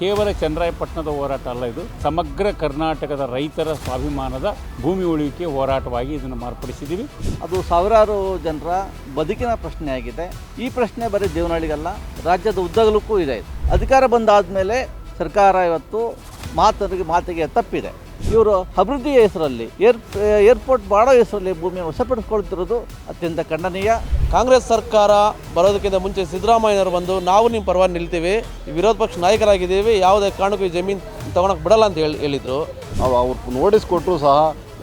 ಕೇವಲ ಚಂದ್ರಾಯಪಟ್ಟಣದ ಹೋರಾಟ ಅಲ್ಲ ಇದು. ಸಮಗ್ರ ಕರ್ನಾಟಕದ ರೈತರ ಸ್ವಾಭಿಮಾನದ ಭೂಮಿ ಉಳಿವಿಕೆ ಹೋರಾಟವಾಗಿ ಇದನ್ನು ಮಾರ್ಪಡಿಸಿದ್ದೀವಿ. ಅದು ಸಾವಿರಾರು ಜನರ ಬದುಕಿನ ಪ್ರಶ್ನೆ ಆಗಿದೆ ಈ ಪ್ರಶ್ನೆ ಬರೀ ದೇವನಹಳ್ಳಿಗಲ್ಲ ರಾಜ್ಯದ ಉದ್ದಗಲಕ್ಕೂ ಇದೆ. ಅಧಿಕಾರ ಬಂದಾದ ಮೇಲೆ ಸರ್ಕಾರ ಇವತ್ತು ಮಾತಿಗೆ ಮಾತಿಗೆ ತಪ್ಪಿದೆ. ಇವರು ಅಭಿವೃದ್ಧಿಯ ಹೆಸರಲ್ಲಿ ಏರ್ ಏರ್ಪೋರ್ಟ್ ಮಾಡೋ ಹೆಸರಲ್ಲಿ ಭೂಮಿಯನ್ನು ವಶಪಡಿಸ್ಕೊಳ್ತಿರೋದು ಅತ್ಯಂತ ಖಂಡನೀಯ. ಕಾಂಗ್ರೆಸ್ ಸರ್ಕಾರ ಬರೋದಕ್ಕಿಂತ ಮುಂಚೆ ಸಿದ್ದರಾಮಯ್ಯನವರು ಬಂದು ನಾವು ನಿಮ್ಮ ಪರವಾಗಿ ನಿಲ್ತೀವಿ ವಿರೋಧ ಪಕ್ಷ ನಾಯಕರಾಗಿದ್ದೀವಿ ಯಾವುದೇ ಕಾರಣಕ್ಕೂ ಈ ಜಮೀನು ತೊಗೊಳಕ್ಕೆ ಬಿಡಲ್ಲ ಅಂತ ಹೇಳಿ ಹೇಳಿದರು. ನಾವು ಅವ್ರು ನೋಟಿಸ್ ಕೊಟ್ಟರು ಸಹ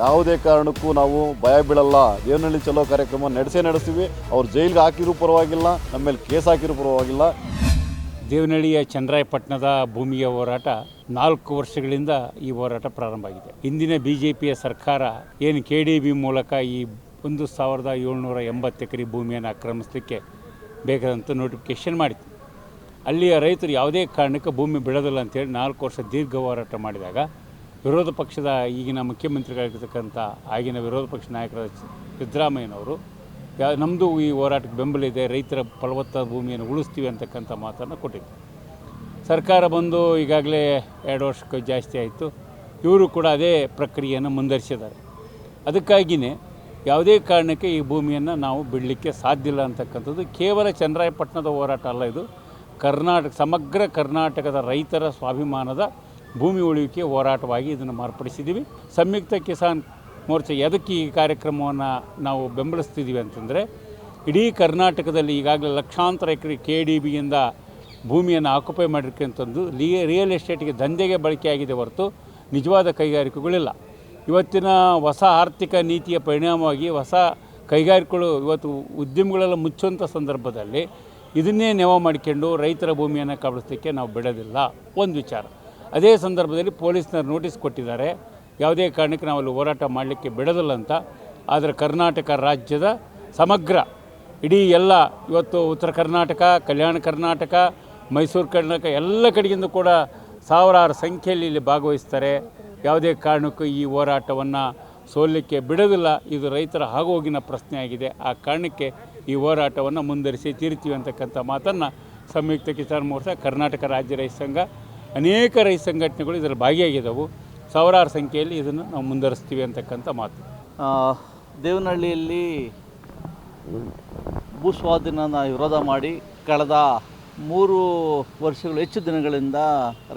ಯಾವುದೇ ಕಾರಣಕ್ಕೂ ನಾವು ಭಯ ಬೀಳಲ್ಲ ದೇವನಹಳ್ಳಿ ಚಲೋ ಕಾರ್ಯಕ್ರಮ ನಡೆಸೇ ನಡೆಸ್ತೀವಿ ಅವ್ರು ಜೈಲಿಗೆ ಹಾಕಿರೂ ಪರವಾಗಿಲ್ಲ ನಮ್ಮ ಮೇಲೆ ಕೇಸ್ ಹಾಕಿರೂ ಪರವಾಗಿಲ್ಲ. ದೇವನಹಳ್ಳಿಯ ಚಂದ್ರಾಯಪಟ್ಟಣದ ಭೂಮಿಯ ಹೋರಾಟ ನಾಲ್ಕು ವರ್ಷಗಳಿಂದ ಈ ಹೋರಾಟ ಪ್ರಾರಂಭ ಆಗಿದೆ. ಇಂದಿನ ಬಿ ಜೆ ಪಿಯ ಸರ್ಕಾರ ಏನು ಕೆ ಡಿ ಬಿ ಮೂಲಕ ಈ ಒಂದು ಸಾವಿರದ ಏಳ್ನೂರ ಎಂಬತ್ತು ಎಕರೆ ಭೂಮಿಯನ್ನು ಆಕ್ರಮಿಸಲಿಕ್ಕೆ ಬೇಕಾದಂಥ ನೋಟಿಫಿಕೇಷನ್ ಮಾಡಿತು ಅಲ್ಲಿಯ ರೈತರು ಯಾವುದೇ ಕಾರಣಕ್ಕೆ ಭೂಮಿ ಬಿಡೋದಿಲ್ಲ ಅಂತೇಳಿ ನಾಲ್ಕು ವರ್ಷ ದೀರ್ಘ ಹೋರಾಟ ಮಾಡಿದಾಗ ವಿರೋಧ ಪಕ್ಷದ ಈಗಿನ ಮುಖ್ಯಮಂತ್ರಿಗಳಾಗಿರ್ತಕ್ಕಂಥ ಆಗಿನ ವಿರೋಧ ಪಕ್ಷ ನಾಯಕರಾದ ಸಿದ್ದರಾಮಯ್ಯನವರು ನಮ್ಮದು ಈ ಹೋರಾಟಕ್ಕೆ ಬೆಂಬಲ ಇದೆ, ರೈತರ ಫಲವತ್ತಾದ ಭೂಮಿಯನ್ನು ಉಳಿಸ್ತೀವಿ ಅಂತಕ್ಕಂಥ ಮಾತನ್ನು ಕೊಟ್ಟಿದ್ದೆ. ಸರ್ಕಾರ ಬಂದು ಈಗಾಗಲೇ ಎರಡು ವರ್ಷಕ್ಕೆ ಜಾಸ್ತಿ ಆಯಿತು. ಇವರು ಕೂಡ ಅದೇ ಪ್ರಕ್ರಿಯೆಯನ್ನು ಮುಂದುವರಿಸಿದ್ದಾರೆ. ಅದಕ್ಕಾಗಿಯೇ ಯಾವುದೇ ಕಾರಣಕ್ಕೆ ಈ ಭೂಮಿಯನ್ನು ನಾವು ಬಿಡಲಿಕ್ಕೆ ಸಾಧ್ಯ ಇಲ್ಲ ಅಂತಕ್ಕಂಥದ್ದು ಕೇವಲ ಚಂದ್ರಾಯಪಟ್ಟಣದ ಹೋರಾಟ ಅಲ್ಲ ಇದು. ಕರ್ನಾಟಕ, ಸಮಗ್ರ ಕರ್ನಾಟಕದ ರೈತರ ಸ್ವಾಭಿಮಾನದ ಭೂಮಿ ಉಳಿವಿಕೆ ಹೋರಾಟವಾಗಿ ಇದನ್ನು ಮಾರ್ಪಡಿಸಿದ್ದೀವಿ. ಸಂಯುಕ್ತ ಕಿಸಾನ್ ಮೋರ್ಚಾ ಎದಕ್ಕೆ ಈ ಕಾರ್ಯಕ್ರಮವನ್ನು ನಾವು ಬೆಂಬಲಿಸ್ತಿದ್ದೀವಿ ಅಂತಂದರೆ, ಇಡೀ ಕರ್ನಾಟಕದಲ್ಲಿ ಈಗಾಗಲೇ ಲಕ್ಷಾಂತರ ಎಕರೆ ಕೆ ಡಿ ಬಿಯಿಂದ ಭೂಮಿಯನ್ನು ಆಕ್ಯುಪೈ ಮಾಡಿರ್ತಕ್ಕಂಥದ್ದು ಲಿ ರಿಯಲ್ ಎಸ್ಟೇಟ್ಗೆ ದಂಧೆಗೆ ಬಳಕೆಯಾಗಿದೆ ಹೊರತು ನಿಜವಾದ ಕೈಗಾರಿಕೆಗಳಿಲ್ಲ. ಇವತ್ತಿನ ಹೊಸ ಆರ್ಥಿಕ ನೀತಿಯ ಪರಿಣಾಮವಾಗಿ ಹೊಸ ಕೈಗಾರಿಕೆಗಳು ಇವತ್ತು ಉದ್ಯಮಗಳೆಲ್ಲ ಮುಚ್ಚುವಂಥ ಸಂದರ್ಭದಲ್ಲಿ ಇದನ್ನೇ ನೆವ ಮಾಡಿಕೊಂಡು ರೈತರ ಭೂಮಿಯನ್ನು ಕಬಳಿಸಲಿಕ್ಕೆ ನಾವು ಬಿಡೋದಿಲ್ಲ. ಒಂದು ವಿಚಾರ. ಅದೇ ಸಂದರ್ಭದಲ್ಲಿ ಪೊಲೀಸ್ನವ್ರು ನೋಟಿಸ್ ಕೊಟ್ಟಿದ್ದಾರೆ. ಯಾವುದೇ ಕಾರಣಕ್ಕೆ ನಾವು ಅಲ್ಲಿ ಹೋರಾಟ ಮಾಡಲಿಕ್ಕೆ ಬಿಡೋದಿಲ್ಲ ಅಂತ. ಆದರೆ ಕರ್ನಾಟಕ ರಾಜ್ಯದ ಸಮಗ್ರ ಇಡೀ ಎಲ್ಲ ಇವತ್ತು ಉತ್ತರ ಕರ್ನಾಟಕ, ಕಲ್ಯಾಣ ಕರ್ನಾಟಕ, ಮೈಸೂರು ಕರ್ನಾಟಕ ಎಲ್ಲ ಕಡೆಯಿಂದ ಕೂಡ ಸಾವಿರಾರು ಸಂಖ್ಯೆಯಲ್ಲಿ ಇಲ್ಲಿ ಭಾಗವಹಿಸ್ತಾರೆ. ಯಾವುದೇ ಕಾರಣಕ್ಕೂ ಈ ಹೋರಾಟವನ್ನು ಸೋಲಲಿಕ್ಕೆ ಬಿಡೋದಿಲ್ಲ. ಇದು ರೈತರ ಆಗೋಗಿನ ಪ್ರಶ್ನೆ ಆಗಿದೆ. ಆ ಕಾರಣಕ್ಕೆ ಈ ಹೋರಾಟವನ್ನು ಮುಂದುವರಿಸಿ ತೀರ್ತೀವಿ ಅಂತಕ್ಕಂಥ ಮಾತನ್ನು ಸಂಯುಕ್ತ ಕಿಸಾನ್ ಮೋರ್ಚಾ, ಕರ್ನಾಟಕ ರಾಜ್ಯ ರೈತ ಸಂಘ, ಅನೇಕ ರೈತ ಸಂಘಟನೆಗಳು ಇದರಲ್ಲಿ ಭಾಗಿಯಾಗಿದ್ದವು. ಸಾವಿರಾರು ಸಂಖ್ಯೆಯಲ್ಲಿ ಇದನ್ನು ನಾವು ಮುಂದುವರಿಸ್ತೀವಿ ಅಂತಕ್ಕಂಥ ಮಾತು. ದೇವನಹಳ್ಳಿಯಲ್ಲಿ ಭೂ ಸ್ವಾಧೀನನ ವಿರೋಧ ಮಾಡಿ ಕಳೆದ ಮೂರು ವರ್ಷಗಳು, ಹೆಚ್ಚು ದಿನಗಳಿಂದ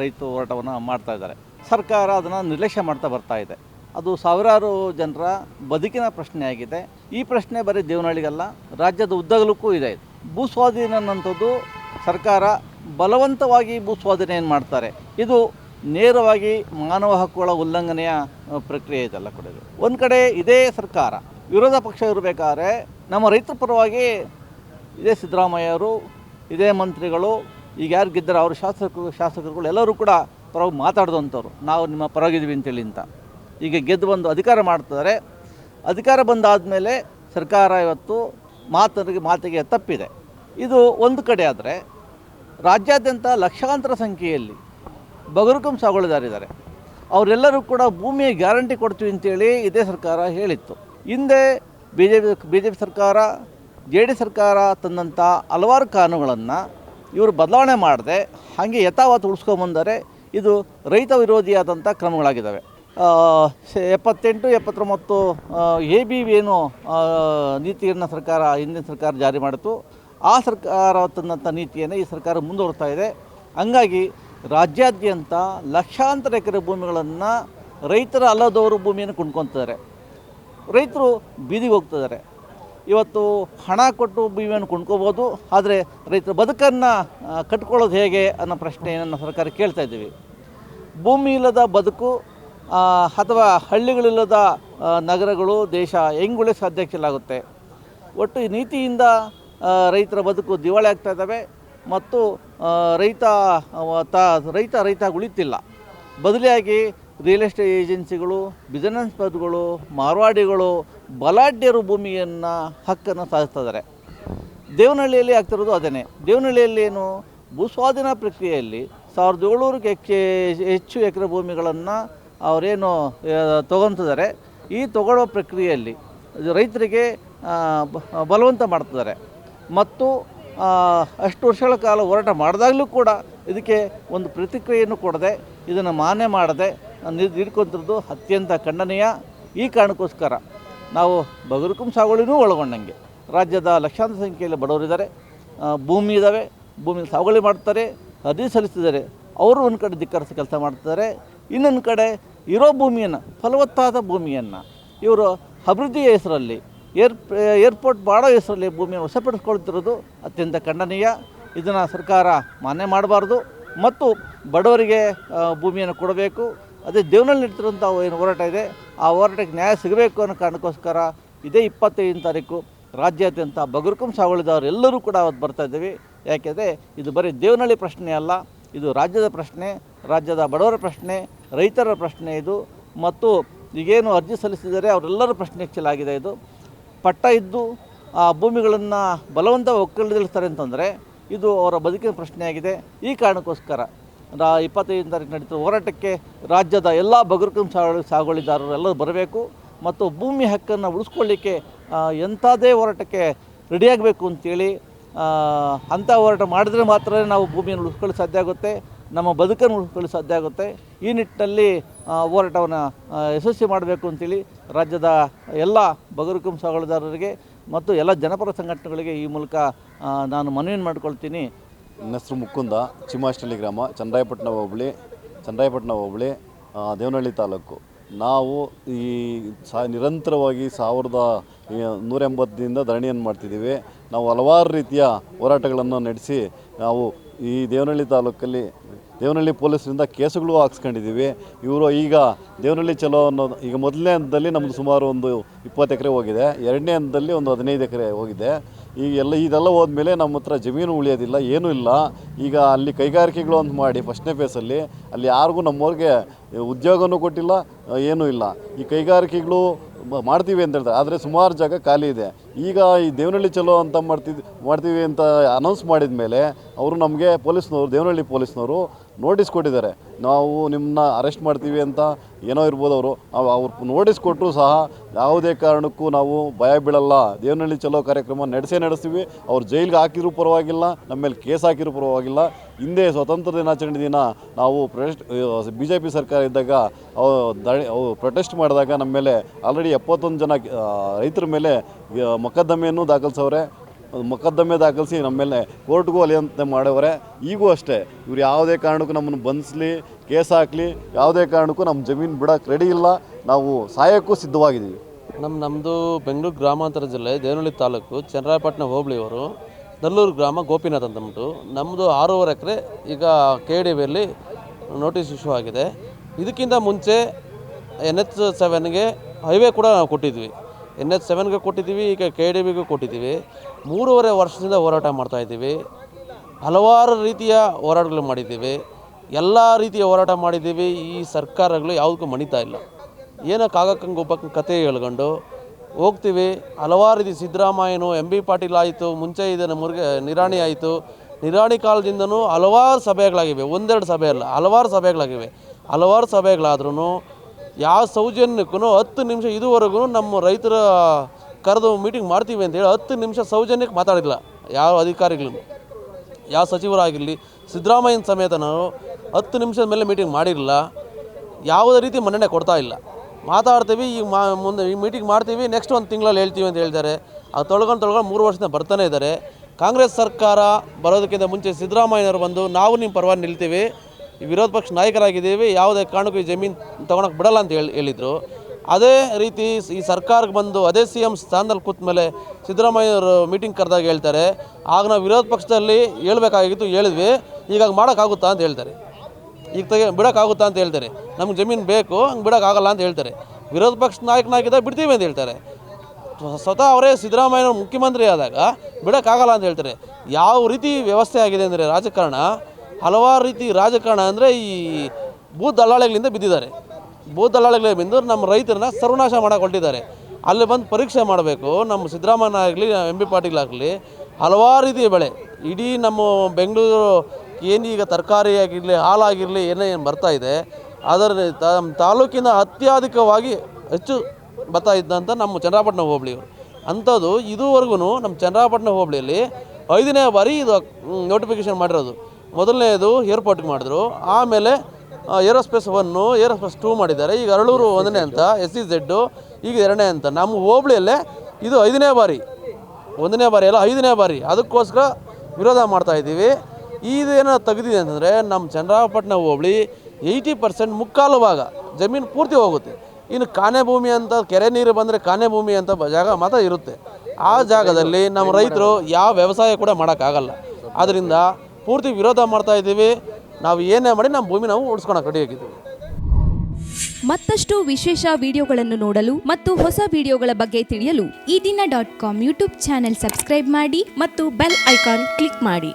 ರೈತ ಹೋರಾಟವನ್ನು ಮಾಡ್ತಾ ಇದ್ದಾರೆ. ಸರ್ಕಾರ ಅದನ್ನು ನಿರ್ಲಕ್ಷ್ಯ ಮಾಡ್ತಾ ಬರ್ತಾ ಇದೆ. ಅದು ಸಾವಿರಾರು ಜನರ ಬದುಕಿನ ಪ್ರಶ್ನೆಯಾಗಿದೆ ಈ ಪ್ರಶ್ನೆ ಬರೀ ದೇವನಹಳ್ಳಿಗಲ್ಲ, ರಾಜ್ಯದ ಉದ್ದಗಲಕ್ಕೂ ಇದೆ ಭೂ ಸ್ವಾಧೀನ ಅನ್ನೋಂಥದ್ದು ಸರ್ಕಾರ ಬಲವಂತವಾಗಿ ಭೂ ಸ್ವಾಧೀನ ಏನು ಮಾಡ್ತಾರೆ? ಇದು ನೇರವಾಗಿ ಮಾನವ ಹಕ್ಕುಗಳ ಉಲ್ಲಂಘನೆಯ ಪ್ರಕ್ರಿಯೆ ಇದೆಲ್ಲ ಕೂಡ ಒಂದು ಕಡೆ ಇದೇ ಸರ್ಕಾರ, ವಿರೋಧ ಪಕ್ಷ ಇರಬೇಕಾದ್ರೆ ನಮ್ಮ ರೈತರ ಪರವಾಗಿ ಇದೇ ಸಿದ್ದರಾಮಯ್ಯವರು ಇದೇ ಮಂತ್ರಿಗಳು, ಈಗ ಯಾರು ಗೆದ್ದರೆ ಅವರು ಶಾಸಕರು, ಶಾಸಕರುಗಳು ಎಲ್ಲರೂ ಕೂಡ ಪರವಾಗಿ ಮಾತಾಡಿದಂಥವ್ರು. ನಾವು ನಿಮ್ಮ ಪರವಾಗಿದ್ದೀವಿ ಅಂತೇಳಿ ಅಂತ. ಈಗ ಗೆದ್ದು ಬಂದು ಅಧಿಕಾರ ಮಾಡ್ತಿದ್ದಾರೆ. ಅಧಿಕಾರ ಬಂದಾದ ಮೇಲೆ ಸರ್ಕಾರ ಇವತ್ತು ಮಾತರಿಗೆ, ಮಾತಿಗೆ ತಪ್ಪಿದೆ. ಇದು ಒಂದು ಕಡೆ ಆದರೆ ರಾಜ್ಯಾದ್ಯಂತ ಲಕ್ಷಾಂತರ ಸಂಖ್ಯೆಯಲ್ಲಿ ಬಗರುಕಂ ಸಾಗುಳಿದಾರಿದ್ದಾರೆ ಅವರೆಲ್ಲರೂ ಕೂಡ ಭೂಮಿಯ ಗ್ಯಾರಂಟಿ ಕೊಡ್ತೀವಿ ಅಂತೇಳಿ ಇದೇ ಸರ್ಕಾರ ಹೇಳಿತ್ತು. ಹಿಂದೆ B J P B J P ಸರ್ಕಾರ, ಜೆ ಡಿ ಸರ್ಕಾರ ತಂದಂಥ ಹಲವಾರು ಕಾನೂನುಗಳನ್ನು ಇವರು ಬದಲಾವಣೆ ಮಾಡದೆ, ಹಾಗೆ ಯಥಾವತ್ತು ಉಳಿಸ್ಕೊಂಬಂದರೆ ಇದು ರೈತ ವಿರೋಧಿಯಾದಂಥ ಕ್ರಮಗಳಾಗಿದ್ದಾವೆ. ಎಪ್ಪತ್ತೆಂಟು, ಎಪ್ಪತ್ತೊಂಬತ್ತು ಎ ಬಿ ಏನು ನೀತಿಯನ್ನು ಸರ್ಕಾರ, ಹಿಂದಿನ ಸರ್ಕಾರ ಜಾರಿ ಮಾಡಿತು ಆ ಸರ್ಕಾರ ತಂದಂಥ ನೀತಿಯನ್ನು ಈ ಸರ್ಕಾರ ಮುಂದುವರ್ತಾ ಇದೆ. ಹಂಗಾಗಿ ರಾಜ್ಯಾದ್ಯಂತ ಲಕ್ಷಾಂತರ ಎಕರೆ ಭೂಮಿಗಳನ್ನು ರೈತರ ಅಲ್ಲದವರು ಭೂಮಿಯನ್ನು ಕೊಂಡ್ಕೊತಾರೆ ರೈತರು ಬೀದಿಗೆ ಹೋಗ್ತಿದ್ದಾರೆ. ಇವತ್ತು ಹಣ ಕೊಟ್ಟು ಭೂಮಿಯನ್ನು ಕೊಂಡ್ಕೋಬೋದು, ಆದರೆ ರೈತರ ಬದುಕನ್ನು ಕಟ್ಕೊಳ್ಳೋದು ಹೇಗೆ ಅನ್ನೋ ಪ್ರಶ್ನೆಯನ್ನು ಸರ್ಕಾರ ಕೇಳ್ತಾ ಇದ್ದೀವಿ. ಭೂಮಿ ಇಲ್ಲದ ಬದುಕು ಅಥವಾ ಹಳ್ಳಿಗಳಿಲ್ಲದ ನಗರಗಳು, ದೇಶ ಹೆಂಗುಳಿಸ್ ಅಧ್ಯಕ್ಷಲಾಗುತ್ತೆ ಒಟ್ಟು ಈ ನೀತಿಯಿಂದ ರೈತರ ಬದುಕು ದಿವಾಳಿ ಆಗ್ತಾ ಇದ್ದಾವೆ. ಮತ್ತು ರೈತ ತ, ರೈತ ರೈತ ಉಳಿತಿಲ್ಲ. ಬದಲಿಯಾಗಿ ರಿಯಲ್ ಎಸ್ಟೇಟ್ ಏಜೆನ್ಸಿಗಳು ಬಿಸಿನೆಸ್ ಪದ್ಗಳು ಮಾರ್ವಾಡಿಗಳು, ಬಲಾಢ್ಯರು ಭೂಮಿಯನ್ನು ಹಕ್ಕನ್ನು ಸಾಧಿಸ್ತಾ ಇದ್ದಾರೆ ದೇವನಹಳ್ಳಿಯಲ್ಲಿ ಆಗ್ತಿರೋದು ಅದೇನೆ. ದೇವನಹಳ್ಳಿಯಲ್ಲಿ ಏನು? ಭೂಸ್ವಾಧೀನ ಪ್ರಕ್ರಿಯೆಯಲ್ಲಿ ಸಾವಿರದ ಏಳ್ನೂರಕ್ಕೆ ಹೆಚ್ಚು ಹೆಚ್ಚು ಎಕರೆ ಭೂಮಿಗಳನ್ನು ಅವರೇನು ತೊಗೊತಿದ್ದಾರೆ. ಈ ತಗೊಳ್ಳೋ ಪ್ರಕ್ರಿಯೆಯಲ್ಲಿ ರೈತರಿಗೆ ಬಲವಂತ ಮಾಡ್ತಿದ್ದಾರೆ. ಮತ್ತು ಅಷ್ಟು ವರ್ಷಗಳ ಕಾಲ ಹೋರಾಟ ಮಾಡಿದಾಗಲೂ ಕೂಡ ಇದಕ್ಕೆ ಒಂದು ಪ್ರತಿಕ್ರಿಯೆಯನ್ನು ಕೊಡದೆ ಇದನ್ನು ಮಾನ್ಯ ಮಾಡದೆ ಹಿಡ್ಕೊಂತಿರೋದು ಅತ್ಯಂತ ಖಂಡನೀಯ ಈ ಕಾರಣಕ್ಕೋಸ್ಕರ ನಾವು ಬಗರುಕುಂ ಸಾಗುವಳಿನೂ ಒಳಗೊಂಡಂಗೆ. ರಾಜ್ಯದ ಲಕ್ಷಾಂತರ ಸಂಖ್ಯೆಯಲ್ಲಿ ಬಡವರಿದ್ದಾರೆ. ಭೂಮಿ ಇದ್ದಾವೆ ಭೂಮಿ ಸಾಗುವಳಿ ಮಾಡ್ತಾರೆ ಅರ್ಜಿ ಸಲ್ಲಿಸ್ತಿದ್ದಾರೆ ಅವರು ಒಂದು ಕಡೆ ಧಿಕ್ಕರಿಸಿ ಕೆಲಸ ಮಾಡ್ತಿದ್ದಾರೆ ಇನ್ನೊಂದು ಕಡೆ ಇರೋ ಭೂಮಿಯನ್ನು, ಫಲವತ್ತಾದ ಭೂಮಿಯನ್ನು ಇವರು ಅಭಿವೃದ್ಧಿಯ ಹೆಸರಲ್ಲಿ ಏರ್, ಏರ್ಪೋರ್ಟ್ ಮಾಡೋ ಹೆಸರಲ್ಲಿ ಭೂಮಿಯನ್ನು ವಶಪಡಿಸ್ಕೊಳ್ತಿರೋದು ಅತ್ಯಂತ ಖಂಡನೀಯ. ಇದನ್ನು ಸರ್ಕಾರ ಮಾನ್ಯ ಮಾಡಬಾರ್ದು. ಮತ್ತು ಬಡವರಿಗೆ ಭೂಮಿಯನ್ನು ಕೊಡಬೇಕು. ಅದೇ ದೇವನಲ್ಲಿ ನಿಂತಿರುವಂಥ ಏನು ಹೋರಾಟ ಇದೆ, ಆ ಹೋರಾಟಕ್ಕೆ ನ್ಯಾಯ ಸಿಗಬೇಕು ಅನ್ನೋ ಕಾರಣಕ್ಕೋಸ್ಕರ ಇದೇ ಇಪ್ಪತ್ತೈದನೇ ತಾರೀಕು ರಾಜ್ಯಾದ್ಯಂತ ಬಗರ್ಕುಂ ಸಾವಳಿದವರು ಎಲ್ಲರೂ ಕೂಡ ಅವತ್ತು ಬರ್ತಾ ಇದ್ದೀವಿ. ಯಾಕೆಂದರೆ ಇದು ಬರೀ ದೇವನಹಳ್ಳಿ ಪ್ರಶ್ನೆ ಅಲ್ಲ, ಇದು ರಾಜ್ಯದ ಪ್ರಶ್ನೆ, ರಾಜ್ಯದ ಬಡವರ ಪ್ರಶ್ನೆ, ರೈತರ ಪ್ರಶ್ನೆ ಇದು. ಮತ್ತು ಈಗೇನು ಅರ್ಜಿ ಸಲ್ಲಿಸಿದರೆ ಅವರೆಲ್ಲರ ಪ್ರಶ್ನೆ ಹೆಚ್ಚಲಾಗಿದೆ ಇದು. ಪಟ್ಟ ಇದ್ದು ಆ ಭೂಮಿಗಳನ್ನು ಬಲವಂತ ಒಕ್ಕಲಿಸ್ತಾರೆ ಅಂತಂದರೆ ಇದು ಅವರ ಬದುಕಿನ ಪ್ರಶ್ನೆಯಾಗಿದೆ. ಈ ಕಾರಣಕ್ಕೋಸ್ಕರ ರಾ ಇಪ್ಪತ್ತೈದನೇ ತಾರೀಕು ನಡೀತಿರೋ ಹೋರಾಟಕ್ಕೆ ರಾಜ್ಯದ ಎಲ್ಲ ಬಗರ್ಕಂ ಸಾಗುವಳಿ ಸಾಗುವಳಿದಾರರು ಎಲ್ಲರೂ ಬರಬೇಕು ಮತ್ತು ಭೂಮಿ ಹಕ್ಕನ್ನು ಉಳಿಸ್ಕೊಳ್ಳಿಕ್ಕೆ ಎಂಥದೇ ಹೋರಾಟಕ್ಕೆ ರೆಡಿಯಾಗಬೇಕು ಅಂತೇಳಿ ಅಂಥ ಹೋರಾಟ ಮಾಡಿದ್ರೆ ಮಾತ್ರ ನಾವು ಭೂಮಿಯನ್ನು ಉಳಿಸ್ಕೊಳ್ಳಿ ಸಾಧ್ಯ ಆಗುತ್ತೆ. ನಮ್ಮ ಬದುಕನ್ನು ಉಳ್ಕೊಳ್ಳಲು ಸಾಧ್ಯ ಆಗುತ್ತೆ. ಈ ನಿಟ್ಟಿನಲ್ಲಿ ಹೋರಾಟವನ್ನು ಯಶಸ್ವಿ ಮಾಡಬೇಕು ಅಂತೇಳಿ ರಾಜ್ಯದ ಎಲ್ಲ ಬಗರುಕುಂ ಮತ್ತು ಎಲ್ಲ ಜನಪರ ಸಂಘಟನೆಗಳಿಗೆ ಈ ಮೂಲಕ ನಾನು ಮನವಿಯನ್ನು ಮಾಡ್ಕೊಳ್ತೀನಿ. ನನ್ನ ಹೆಸರು ಮುಕುಂದ ಚಿಮ್ಮಾಷ್ಟಳ್ಳಿ ಗ್ರಾಮ, ಚಂದ್ರಾಯಪಟ್ಟಣ ಹೋಬಳಿ ಚಂದ್ರಾಯಪಟ್ಟಣ ಹೋಬಳಿ ದೇವನಹಳ್ಳಿ ತಾಲೂಕು. ನಾವು ಈ ಸಾ, ನಿರಂತರವಾಗಿ ಸಾವಿರದ ನೂರ ಎಂಬತ್ತರಿಂದ ಧರಣಿಯನ್ನು ಮಾಡ್ತಿದ್ದೀವಿ. ನಾವು ಹಲವಾರು ರೀತಿಯ ಹೋರಾಟಗಳನ್ನು ನಡೆಸಿ ನಾವು ಈ ದೇವನಹಳ್ಳಿ ತಾಲೂಕಲ್ಲಿ ದೇವನಹಳ್ಳಿ ಪೊಲೀಸರಿಂದ ಕೇಸುಗಳು ಹಾಕ್ಸ್ಕೊಂಡಿದ್ದೀವಿ. ಇವರು ಈಗ ದೇವನಹಳ್ಳಿ ಚಲೋ ಅನ್ನೋದು ಈಗ ಮೊದಲನೇ ಹಂತದಲ್ಲಿ ನಮ್ಮದು ಸುಮಾರು ಒಂದು ಇಪ್ಪತ್ತು ಎಕರೆ ಹೋಗಿದೆ. ಎರಡನೇ ಹಂತದಲ್ಲಿ ಒಂದು ಹದಿನೈದು ಎಕರೆ ಹೋಗಿದೆ. ಈಗ ಎಲ್ಲ, ಇದೆಲ್ಲ ಹೋದ್ಮೇಲೆ ನಮ್ಮ ಹತ್ರ ಜಮೀನು ಉಳಿಯೋದಿಲ್ಲ, ಏನೂ ಇಲ್ಲ. ಈಗ ಅಲ್ಲಿ ಕೈಗಾರಿಕೆಗಳು ಅಂತ ಮಾಡಿ ಫಸ್ಟ್ನೇ ಫೇಸಲ್ಲಿ, ಅಲ್ಲಿ ಯಾರಿಗೂ ನಮ್ಮವ್ರಿಗೆ ಉದ್ಯೋಗವೂ ಕೊಟ್ಟಿಲ್ಲ, ಏನೂ ಇಲ್ಲ. ಈ ಕೈಗಾರಿಕೆಗಳು ಮಾಡ್ತೀವಿ ಅಂತ ಹೇಳ್ತಾರೆ. ಆದರೆ ಸುಮಾರು ಜಾಗ ಖಾಲಿ ಇದೆ. ಈಗ ಈ ದೇವನಹಳ್ಳಿ ಚಲೋ ಅಂತ ಮಾಡ್ತಿದ್, ಮಾಡ್ತೀವಿ ಅಂತ ಅನೌನ್ಸ್ ಮಾಡಿದ ಮೇಲೆ ಅವರು ನಮಗೆ ಪೊಲೀಸ್ನವರು, ದೇವನಹಳ್ಳಿ ಪೊಲೀಸ್ನವರು ನೋಟಿಸ್ ಕೊಟ್ಟಿದ್ದಾರೆ. ನಾವು ನಿಮ್ಮನ್ನ ಅರೆಸ್ಟ್ ಮಾಡ್ತೀವಿ ಅಂತ ಏನೋ ಇರ್ಬೋದು ಅವರು. ಅವ್ರು ನೋಟಿಸ್ ಕೊಟ್ಟರು ಸಹ ಯಾವುದೇ ಕಾರಣಕ್ಕೂ ನಾವು ಭಯ ಬೀಳಲ್ಲ. ದೇವನಹಳ್ಳಿ ಚಲೋ ಕಾರ್ಯಕ್ರಮ ನಡೆಸೇ ನಡೆಸ್ತೀವಿ. ಅವ್ರು ಜೈಲಿಗೆ ಹಾಕಿರೂ ಪರವಾಗಿಲ್ಲ, ನಮ್ಮ ಮೇಲೆ ಕೇಸ್ ಹಾಕಿರೂ ಪರವಾಗಿಲ್ಲ. ಹಿಂದೆ ಸ್ವತಂತ್ರ ದಿನಾಚರಣೆ ದಿನ ನಾವು ಪ್ರೊಟೆಸ್ಟ್ ಬಿ ಜೆ ಪಿ ಸರ್ಕಾರ ಇದ್ದಾಗ ಅವು ಪ್ರೊಟೆಸ್ಟ್ ಮಾಡಿದಾಗ ನಮ್ಮ ಮೇಲೆ ಆಲ್ರೆಡಿ ಎಪ್ಪತ್ತೊಂದು ಜನ ರೈತರ ಮೇಲೆ ಮೊಕದ್ದಮೆಯನ್ನು ದಾಖಲಿಸವ್ರೆ. ಮೊಕದ್ದಮೆ ದಾಖಲಿಸಿ ನಮ್ಮ ಮೇಲೆ ಕೋರ್ಟ್ಗೂ ಅಲೆಯಂತೆ ಮಾಡವರೆ. ಈಗೂ ಅಷ್ಟೇ, ಇವ್ರು ಯಾವುದೇ ಕಾರಣಕ್ಕೂ ನಮ್ಮನ್ನು ಬಂಧಿಸಲಿ, ಕೇಸ್ ಹಾಕಲಿ, ಯಾವುದೇ ಕಾರಣಕ್ಕೂ ನಮ್ಮ ಜಮೀನು ಬಿಡೋಕ್ಕೆ ರೆಡಿ ಇಲ್ಲ. ನಾವು ಸಾಯೋಕ್ಕೂ ಸಿದ್ಧವಾಗಿದ್ದೀವಿ. ನಮ್ಮ ನಮ್ಮದು ಬೆಂಗಳೂರು ಗ್ರಾಮಾಂತರ ಜಿಲ್ಲೆ, ದೇವನಹಳ್ಳಿ ತಾಲೂಕು, ಚನ್ನರಾಯಪಟ್ಟಣ ಹೋಬಳಿಯವರು ನಲ್ಲೂರು ಗ್ರಾಮ ಗೋಪಿನಾಥ್ ಅಂತಂದ್ಬಿಟ್ಟು ನಮ್ಮದು ಆರೂವರೆ ಎಕರೆ ಈಗ ಕೆ ಡಿ ಬಿಯಲ್ಲಿ ನೋಟಿಸ್ ಇಶ್ಯೂ ಆಗಿದೆ. ಇದಕ್ಕಿಂತ ಮುಂಚೆ ಎನ್ ಎಚ್ ಸೆವೆನ್ಗೆ ಹೈವೇ ಕೂಡ ನಾವು ಕೊಟ್ಟಿದ್ವಿ. ಎನ್ ಎಚ್ ಸೆವೆನ್ಗೆ ಕೊಟ್ಟಿದ್ದೀವಿ, ಈಗ ಕೆ ಡಿ ಬಿಗೂ ಕೊಟ್ಟಿದ್ದೀವಿ. ಮೂರುವರೆ ವರ್ಷದಿಂದ ಹೋರಾಟ ಮಾಡ್ತಾಯಿದ್ದೀವಿ ಹಲವಾರು ರೀತಿಯ ಹೋರಾಟಗಳು ಮಾಡಿದ್ದೀವಿ. ಎಲ್ಲ ರೀತಿಯ ಹೋರಾಟ ಮಾಡಿದ್ದೀವಿ. ಈ ಸರ್ಕಾರಗಳು ಯಾವುದಕ್ಕೂ ಮಣಿತಾ ಇಲ್ಲ. ಏನಕ್ಕೆ ಆಗಕ್ಕಂಗೆ ಒಬ್ಬಕ್ಕಂಗೆ ಕತೆ ಹೇಳ್ಕೊಂಡು ಹೋಗ್ತೀವಿ. ಹಲವಾರು ರೀತಿ ಸಿದ್ದರಾಮಯ್ಯನು ಎಂ ಬಿ ಪಾಟೀಲ್ ಆಯಿತು, ಮುಂಚೆ ಇದೆ ನಮ್ಮೂರಿಗೆ ನಿರಾಣಿ ಆಯಿತು. ನಿರಾಣಿ ಕಾಲದಿಂದನೂ ಹಲವಾರು ಸಭೆಗಳಾಗಿವೆ. ಒಂದೆರಡು ಸಭೆ ಅಲ್ಲ, ಹಲವಾರು ಸಭೆಗಳಾಗಿವೆ. ಹಲವಾರು ಸಭೆಗಳಾದ್ರೂ ಯಾವ ಸೌಜನ್ಯಕ್ಕೂ ಹತ್ತು ನಿಮಿಷ ಇದುವರೆಗೂ ನಮ್ಮ ರೈತರ ಕರೆದು ಮೀಟಿಂಗ್ ಮಾಡ್ತೀವಿ ಅಂತೇಳಿ ಹತ್ತು ನಿಮಿಷ ಸೌಜನ್ಯಕ್ಕೆ ಮಾತಾಡಿಲ್ಲ ಯಾವ ಅಧಿಕಾರಿಗಳು ಯಾವ ಸಚಿವರಾಗಿರಲಿ, ಸಿದ್ದರಾಮಯ್ಯನ ಸಮೇತ ನಾವು ಹತ್ತು ನಿಮಿಷದ ಮೇಲೆ ಮೀಟಿಂಗ್ ಮಾಡಿರಲಿಲ್ಲ. ಯಾವುದೇ ರೀತಿ ಮನ್ನಣೆ ಕೊಡ್ತಾ ಇಲ್ಲ. ಮಾತಾಡ್ತೀವಿ ಈಗ ಮಾ, ಮುಂದೆ ಈ ಮೀಟಿಂಗ್ ಮಾಡ್ತೀವಿ ನೆಕ್ಸ್ಟ್ ಒಂದು ತಿಂಗಳಲ್ಲಿ ಹೇಳ್ತೀವಿ ಅಂತ ಹೇಳ್ತಾರೆ. ಅದು ತೊಳ್ಕೊಂಡು ತೊಳ್ಕೊಂಡು ಮೂರು ವರ್ಷದಿಂದ ಬರ್ತಾನೆ ಇದ್ದಾರೆ. ಕಾಂಗ್ರೆಸ್ ಸರ್ಕಾರ ಬರೋದಕ್ಕಿಂತ ಮುಂಚೆ ಸಿದ್ದರಾಮಯ್ಯನವರು ಬಂದು, ನಾವು ನಿಮ್ಮ ಪರವಾಗಿ ನಿಲ್ತೀವಿ. ವಿರೋಧ ಪಕ್ಷ ನಾಯಕರಾಗಿದ್ದೀವಿ, ಯಾವುದೇ ಕಾರಣಕ್ಕೂ ಈ ಜಮೀನು ತೊಗೊಳಕ್ಕೆ ಬಿಡಲ್ಲ ಅಂತ ಹೇಳಿ ಹೇಳಿದರು. ಅದೇ ರೀತಿ ಈ ಸರ್ಕಾರಕ್ಕೆ ಬಂದು ಅದೇ ಸಿ ಎಂ ಸ್ಥಾನದಲ್ಲಿ ಕೂತ ಮೇಲೆ ಸಿದ್ದರಾಮಯ್ಯವರು ಮೀಟಿಂಗ್ ಕರೆದಾಗ ಹೇಳ್ತಾರೆ, ಆಗ ನಾವು ವಿರೋಧ ಪಕ್ಷದಲ್ಲಿ ಹೇಳ್ಬೇಕಾಗಿತ್ತು ಹೇಳಿದ್ವಿ ಈಗ ಹಂಗೆ ಮಾಡೋಕ್ಕಾಗುತ್ತಾ ಅಂತ ಹೇಳ್ತಾರೆ. ಈಗ ತೆಗೆ, ಬಿಡೋಕ್ಕಾಗುತ್ತಾ ಅಂತ ಹೇಳ್ತಾರೆ. ನಮ್ಗೆ ಜಮೀನು ಬೇಕು, ಹಂಗೆ ಬಿಡೋಕ್ಕಾಗಲ್ಲ ಅಂತ ಹೇಳ್ತಾರೆ. ವಿರೋಧ ಪಕ್ಷ ನಾಯಕನಾಗಿದ್ದಾಗ ಬಿಡ್ತೀವಿ ಅಂತ ಹೇಳ್ತಾರೆ. ಸ್ವ- ಸ್ವತಃ ಅವರೇ ಸಿದ್ದರಾಮಯ್ಯ ಮುಖ್ಯಮಂತ್ರಿ ಆದಾಗ ಬಿಡೋಕ್ಕಾಗಲ್ಲ ಅಂತ ಹೇಳ್ತಾರೆ. ಯಾವ ರೀತಿ ವ್ಯವಸ್ಥೆ ಆಗಿದೆ ಅಂದರೆ ರಾಜಕಾರಣ ಹಲವಾರು ರೀತಿ ರಾಜಕಾರಣ ಅಂದರೆ ಈ ಭೂ ದಲ್ಲಾಳಿಗಳಿಂದ ಬಿದ್ದಿದ್ದಾರೆ. ಭೂ ದಲ್ಲಾಳಿಗಳೇ ಬಿದ್ದು ನಮ್ಮ ರೈತರನ್ನ ಸರ್ವನಾಶ ಹೊರಟಿದ್ದಾರೆ ಅಲ್ಲಿ ಬಂದು ಪರೀಕ್ಷೆ ಮಾಡಬೇಕು. ನಮ್ಮ ಸಿದ್ದರಾಮಯ್ಯ ಆಗಲಿ ಎಂ ಬಿ ಪಾಟೀಲ್ ಹಲವಾರು ರೀತಿಯ ಬೆಳೆ. ಇಡೀ ನಮ್ಮ ಬೆಂಗಳೂರು ಏನೀಗ ತರಕಾರಿ ಆಗಿರಲಿ, ಹಾಲಾಗಿರಲಿ ಏನೇ ಏನು ಬರ್ತಾ ಇದೆ, ಅದರ ನಮ್ಮ ತಾಲೂಕಿನ ಅತ್ಯಾಧಿಕವಾಗಿ ಹೆಚ್ಚು ಬರ್ತಾ ಇದ್ದಂಥ ನಮ್ಮ ಚಂದ್ರಪಟ್ಟಣ ಹೋಬಳಿಯವರು ಅಂಥದ್ದು ಇದುವರೆಗೂ ನಮ್ಮ ಚಂದ್ರಪಟ್ಟಣ ಹೋಬಳಿಯಲ್ಲಿ ಐದನೇ ಬಾರಿ ಇದು ನೋಟಿಫಿಕೇಶನ್ ಮಾಡಿರೋದು. ಮೊದಲನೇದು ಏರ್ಪೋರ್ಟ್ಗೆ ಮಾಡಿದ್ರು. ಆಮೇಲೆ ಏರೋಸ್ಪೇಸ್ ಒನ್ನು, ಏರೋಸ್ಪೇಸ್ ಟೂ ಮಾಡಿದ್ದಾರೆ. ಈಗ ಅರಳೂರು ಒಂದನೇ ಅಂತ, ಎಸ್ ಸಿ ಝೆಡ್ಡು ಈಗ ಎರಡನೇ ಅಂತ. ನಮ್ಮ ಹೋಬಳಿಯಲ್ಲೇ ಇದು ಐದನೇ ಬಾರಿ. ಒಂದನೇ ಬಾರಿ ಅಲ್ಲ, ಐದನೇ ಬಾರಿ. ಅದಕ್ಕೋಸ್ಕರ ವಿರೋಧ ಮಾಡ್ತಾ ಇದ್ದೀವಿ. ಇದೇನೋ ತೆಗೆದಿದೆ ಅಂತಂದರೆ, ನಮ್ಮ ಚಂದ್ರಾಪಟ್ಟಣ ಹೋಬಳಿ ಏಯ್ಟಿ ಪರ್ಸೆಂಟ್ ಮುಕ್ಕಾಲು ಭಾಗ ಜಮೀನು ಪೂರ್ತಿ ಹೋಗುತ್ತೆ. ಇನ್ನು ಕಾನೆ ಭೂಮಿ ಅಂತ, ಕೆರೆ ನೀರು ಬಂದರೆ ಕಾನೆ ಭೂಮಿ ಅಂತ ಜಾಗ ಮಾತ್ರ ಇರುತ್ತೆ. ಆ ಜಾಗದಲ್ಲಿ ನಮ್ಮ ರೈತರು ಯಾವ ವ್ಯವಸಾಯ ಕೂಡ ಮಾಡೋಕ್ಕಾಗಲ್ಲ. ಆದ್ದರಿಂದ ಪೂರ್ತಿ ವಿರೋಧ ಮಾಡ್ತಾ ಇದ್ದೀವಿ. ನಾವು ಏನೇ ಮಾಡಿ ನಮ್ಮ ಭೂಮಿ ನಾವು ಉಳಿಸ್ಕೊಳಕ್ಕೆ ರೆಡಿಯಾಗಿದ್ದೀವಿ ಮತ್ತಷ್ಟು ವಿಶೇಷ ವಿಡಿಯೋಗಳನ್ನು ನೋಡಲು ಮತ್ತು ಹೊಸ ವಿಡಿಯೋಗಳ ಬಗ್ಗೆ ತಿಳಿಯಲು Ee Dina dot com YouTube channel subscribe ಮಾಡಿ ಮತ್ತು ಬೆಲ್ ಐಕಾನ್ ಕ್ಲಿಕ್ ಮಾಡಿ.